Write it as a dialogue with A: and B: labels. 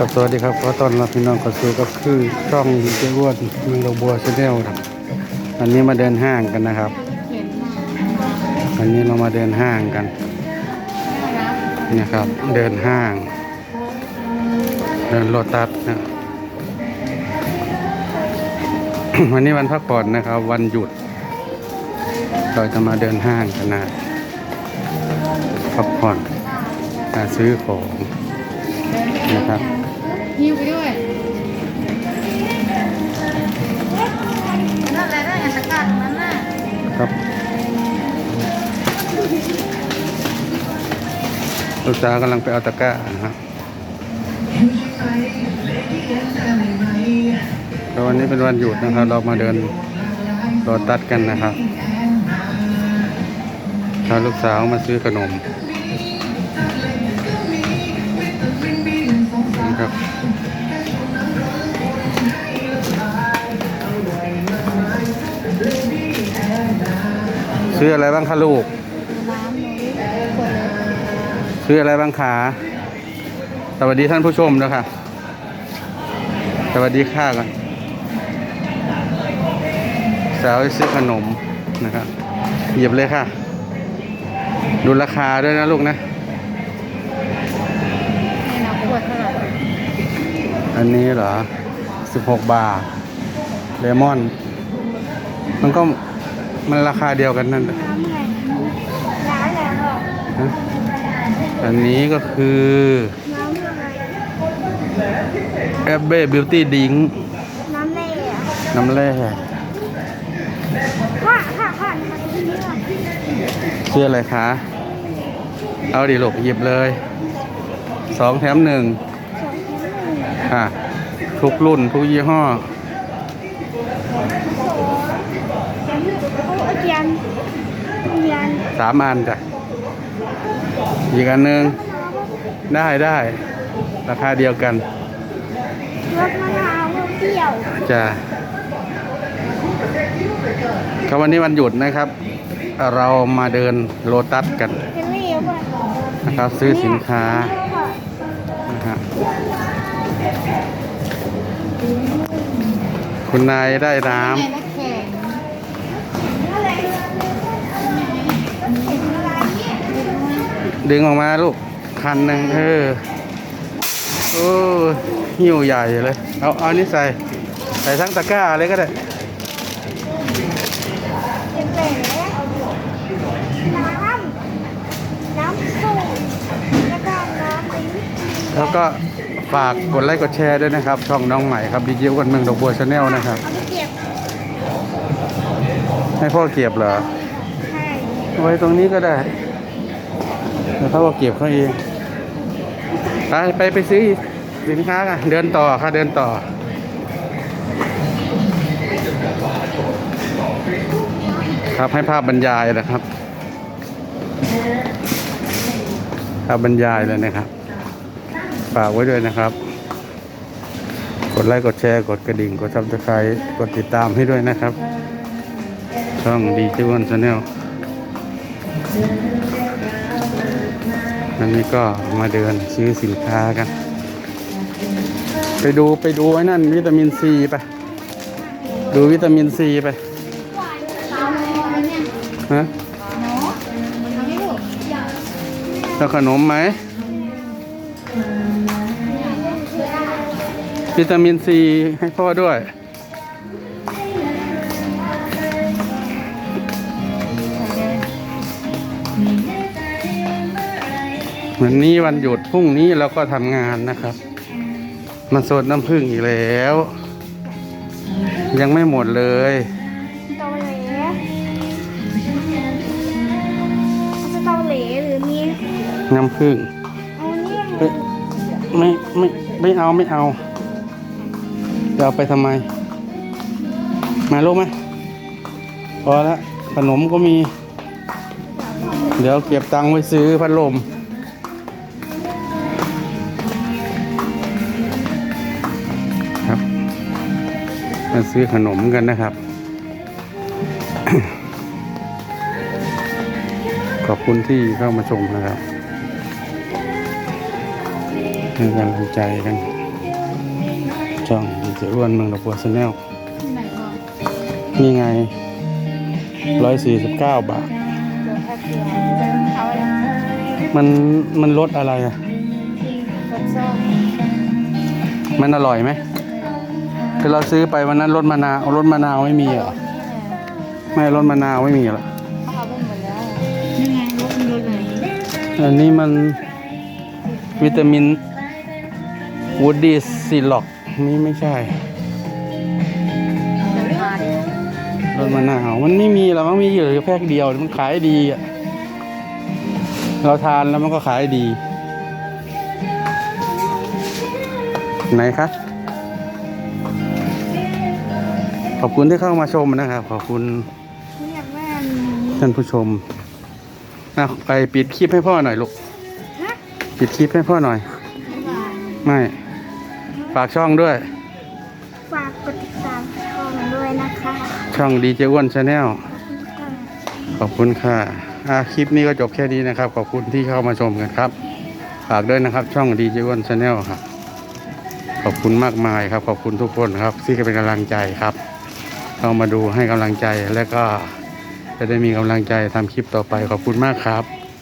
A: ครับสวัสดีครับขอต้อนรับพี่น้องเข้าสู่ก็คือช่องเจ้อ้วนเมืองดอกบัวชาแนลครับวันนี้มาเดินห้างกันนะครับวันนี้เรามาเดินห้างกันเนี่ยครับ เดินห้าง เดินโลตัสนะวันนี้วันพักผ่อนนะครับ วันหยุด เราจะมาเดินห้างกันนะพักผ่อนมาซื้อของนะครับ
B: หิวไปด้วยนั่นแหละนั่นไงสกัดนั้นน่ะ
A: ครับลูกสาวกำลังไปเอาตะกร้านะครับแล้ววันนี้เป็นวันหยุดนะครับ เรามาเดินรถตัดกันนะครับพาลูกสาวมาซื้อขนม ครับซื้ออะไรบ้างคะลูก
B: น้ำนูกดเลย
A: ซื้ออะไรบ้างคะสวัสดีท่านผู้ชมนะคะสวัสดีค่ะก่อนสาวซื้อขนมนะครับหยิบเลยค่ะ ดูราคาด้วยนะลูกนะ
B: ให้น้ำขวดเท่าไหร่
A: อันนี้เหรอ16บาทเลมอน มันก็มันราคาเดียวกันนั่นแหละ
B: น้ำไงน้ำแล้วอะ
A: นะอันนี้ก็คือ
B: น้ำอะไร
A: แอปเบ้บิวตี้ดิง
B: น้ำเล่อะ
A: น้ำแร่
B: ค่ะค่ะค่ะค่ะที่นี่ก่อน
A: ชื่ออะไรคะ เอาดิลูกหยิบเลย สองแถมหนึ่ง
B: สองชิ้นหนึ่ง
A: อะทุกรุ่นทุกยี่ห้อ
B: โอ้อาจารย์อาจารย์
A: สามอันจ้ะ อีกอันหนึ่งได้ได้ ราคาเดียวกัน
B: รสมะนาวเปรี้ยว
A: จะครับวันนี้วันหยุดนะครับ เรามาเดินโลตัสกัน
B: เจลลี่ป่ะ
A: นะครับซื้อสินค้านะฮะ คุณนายได้น้
B: แม่นักแข่งอะไรำ
A: ดึงออกมาลูก คันหนึ่งเออโอ้หิ้วใหญ่เลย เอา เอานี่ใส่ ใส่ทั้งตะกร้าเลยก็ได้
B: เป็นแหล่น้ำน้ำส้มแล้วก็น้ำลิ้น
A: แล้วก็ ฝากกดไลค์กดแชร์ด้วยนะครับ ช่องน้องใหม่ครับดีเจวันเมืองดอกบัวชาแนลนะครับ
B: เอาไปเก็บ
A: ให้พ่อเก็บเหรอ
B: ใช่
A: ไว้ตรงนี้ก็ได้แล้วเขาก็เก็บเขาเองไปไปไปซื้อสินค้ากันเดินต่อค่ะเดินต่อ ครับให้ภาพบรรยายนะครับภาพบรรยายเลยนะครับ ฝากไว้ด้วยนะครับ กดไลค์กดแชร์กดกระดิ่ง กดซับสไครต์กดติดตามให้ด้วยนะครับ ช่องดีเจวันชาแนลวันนี้ก็มาเดินซื้อสินค้ากัน ไปดูไปดูไอ้นั่นวิตามินซีไป ดูวิตามินซีไป
B: เอาเลยเนี่ย
A: ฮะ
B: เนาะมันทำให้ลูก
A: แล้วขนมไหม วิตามินซีให้พ่อด้วย วันนี้วันหยุดพรุ่งนี้เราก็ทำงานนะครับมาโซนน้ำผึ้งอีกแล้ว ยังไม่หมดเลย
B: เตาเหลเอาสเตาเหลหรือมี
A: น้ำผึ้ง
B: เอาเนี่ย
A: เอ้ยไม่ไม่ไม่เอาไม่เอา จะเอาไปทำไม มาลูกไหมพอละขนมก็มี เดี๋ยวเก็บตังค์ไว้ซื้อพัดลมครับมาซื้อขนมกันนะครับ ขอบคุณที่เข้ามาชมนะครับให้กำลังใจกัน ช่องดีเจอ้วนเมืองดอกบัวชาแนล
B: ที่ไหนก่อน
A: นี่ไงร้อยสี่สิบเก้าบาท
B: เดี๋ยวแค่เดียวเป็นเขาอะไร
A: มันมันลดอะไรอะ
B: รสส้ม
A: มันอร่อยไหมคือเราซื้อไปวันนั้นรสมะนาวรสมะนาวไม่มีเหรอไม่รสมะนาวไม่มีเหรอ
B: เอาไปหมดแล้วนี่ไงรสมันรสไหน
A: อันนี้มันวิตามินวูดดี้ซีล็อก นี่ไม่ใช่
B: เดี๋ยวมาดิ
A: รสมะนาวมันไม่มีหรอกมันมีอยู่แค่เดียวมันขายดีอะเราทานแล้วมันก็ขายดี ไหนคะขอบคุณที่เข้ามาชมนะครับ ขอบคุณ
B: ไม่อยากแม่อันนี้
A: ท่านผู้ชมอะไปปิดคลิปให้พ่อหน่อยลูก
B: ฮะ
A: ปิดคลิปให้พ่อหน่อย
B: ไม่หวาน
A: ไม่ ฝากช่องด้วย
B: ฝากกดติดตามช่องด้วยนะคะ
A: ช่องดีเจอ้วนชาแนล
B: ขอบคุณค่ะ
A: ขอบคุณค่ะอะคลิปนี้ก็จบแค่นี้นะครับ ขอบคุณที่เข้ามาชมกันครับ ฝากด้วยนะครับ ช่องดีเจอ้วนชาแนลครับ ขอบคุณมากมายครับ ขอบคุณทุกคนครับ ที่เป็นกำลังใจครับเข้ามาดูให้กำลังใจแล้วก็จะได้มีกำลังใจทำคลิปต่อไปขอบคุณมากครับ